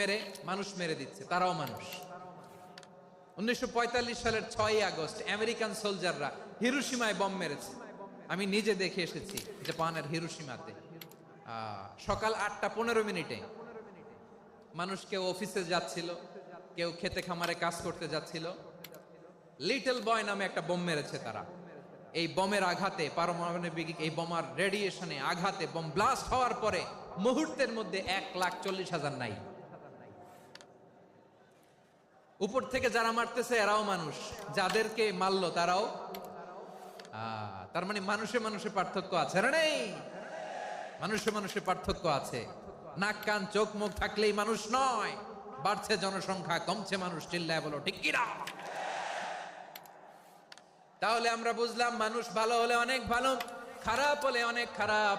মেরে মানুষ মেরে দিচ্ছে, তারাও মানুষ। উনিশশো সালের ছয় আগস্ট, আমেরিকান সোলজাররা হিরুসীমায় বম মেরেছে। আমি নিজে দেখে এসেছি জাপানের হিরুসীমাতে সকাল আটটা পনেরো মিনিটে মানুষ কেউ অফিসে যাচ্ছিল, কেউ খেতে খামারে কাজ করতে যাচ্ছিল। লিটল বয় নামে একটা বোম মেরেছে তারা। এই বোমের আঘাতে, পারমাণবিক এই বোমার রেডিয়েশনে আঘাতে, বোম ব্লাস্ট হওয়ার পরে মুহূর্তের মধ্যে এক লাখ চল্লিশ হাজার নাই। উপর থেকে যারা মারতেছে, এরাও মানুষ। যাদেরকে মারলো, তারাও তার মানে মানুষে মানুষে পার্থক্য আছে, না নেই? মানুষে মানুষে পার্থক্য আছে। নাক, কান, চোখ, মুখ থাকলেই মানুষ নয়। বাড়ছে জনসংখ্যা, কমছে মানুষ, চিল্লায় বলো, ঠিক কিনা? তাহলে আমরা বুঝলাম মানুষ ভালো হলে অনেক ভালো, খারাপ হলে অনেক খারাপ।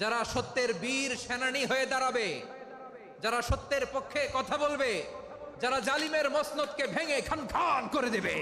যারা সত্যের বীর সেনানি হয়ে দাঁড়াবে, যারা সত্যের পক্ষে কথা বলবে, যারা জালিমের মসনদকে ভেঙে খান খান করে দেবে।